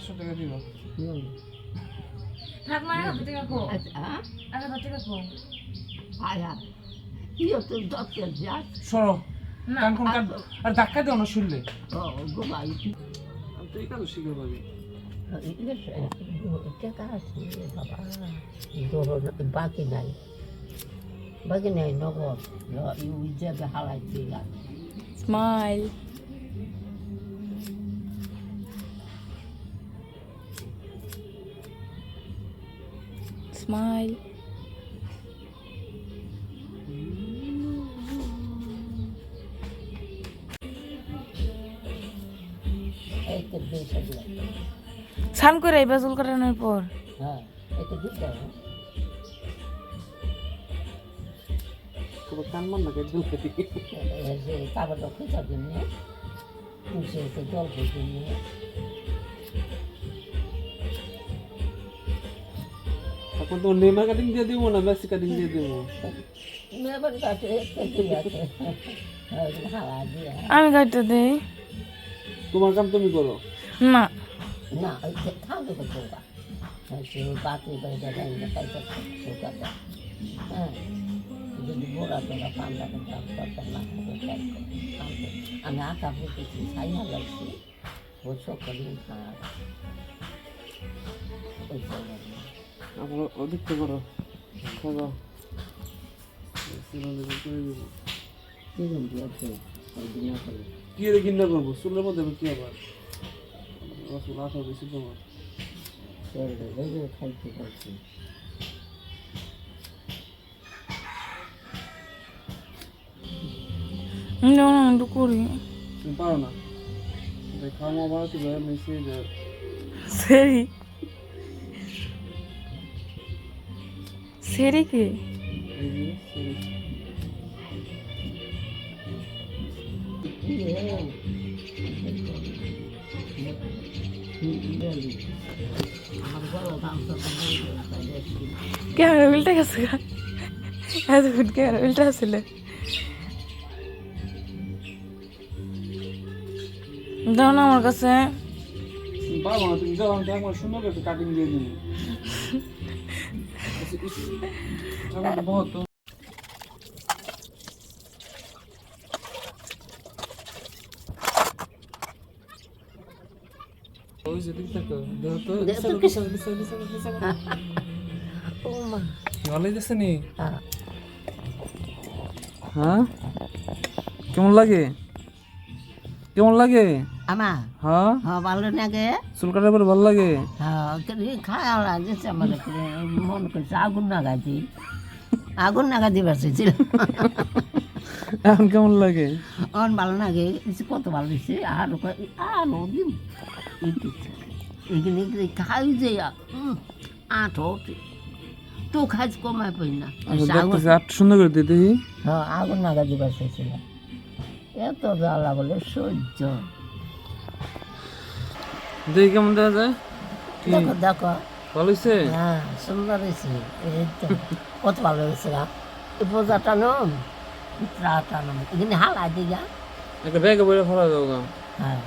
পাঁচশো টাকা দিব থাক মানে হাতে টাকা কো আচ্ছা এক হাজার টাকা কো আয়া কি তো দরকার যাস সরো না কান কোন কান আর ধাক্কা দিও না শুনলে। তুই কেন শিখে পাবি বাকি নাই। বাকি নাই নগদ। হালাই দিলাম স্মাইল স্মাইল এই স্নান করে আইবা চুল কাটানোর পর। হ্যাঁ এই তো এখন তো নেমা কাটিং দিয়ে দিব না বেশি কাটিং দিয়ে দিব? হাওয়া দিয়ে আমি কাটতে দেই। তোমার কাম তুমি করো। না। না ওই খাবে সে বাকি বাইরে বাইরে শুকাতে হ্যাঁ। যদি বোরা তোরা পান্ডা না আমি আঁকা বুঝেছি ছাইয়া লাগছি খাওয়া ওই জায়গায় আপনার অধিক করো। করে কি রে কিনা করব? চুলের মধ্যে কি আবার? রসুন আঠা বেশি তোমার খাইতে পারছি না না একটু করি পারো না। খাওয়া বাড়াতে যায়। সেরি সেরি কি এই যে সেই ক্যামেরা উল্টে গেছে গা এতক্ষণ ক্যামেরা উল্টে আসলে দাও না আমার কাছে তুমি পারব না তুমি যাও আমি তো একবার সুন্দর করে কাটিং দিয়ে দিই এখন তো বহুত তো ওই যে দিক থেকে দেখো তো দেখো তো বিশাল বিশাল বিশাল বিশাল বিশাল ও মা ভালোই যাচ্ছে নি হ্যাঁ হ্যাঁ কেমন লাগে কেমন লাগে আমা? হ্যাঁ? হ্যাঁ ভালো লাগে। চুল কাটার পরে ভালো লাগে? হ্যাঁ খাওয়া লাগছে আমার মন করছে আগুন নাগাছি আগুন নাগাদি বাসেছিল এখন কেমন লাগে? অন ভালো লাগে। কত ভালো হয়েছে আর আর দিন। এখানে এখানে খাই যে আঠো তো খাজ কমায় পাই না। আচ্ছা আট সুন্দর করে দিতে হ্যাঁ আগুন নাগাদি বাসেছিল এত জ্বালা বলে সহ্য দেখি কেমন দেখা যায়? দেখো দেখো। ভালো হয়েছে হ্যাঁ সুন্দর হয়েছে এই তো কত ভালো হয়েছে গা। এই পূজাটা নম ত্রাটা নম। এখানে হালা দিগা। একটা ব্যাগে বলে ফেলা যাও হ্যাঁ।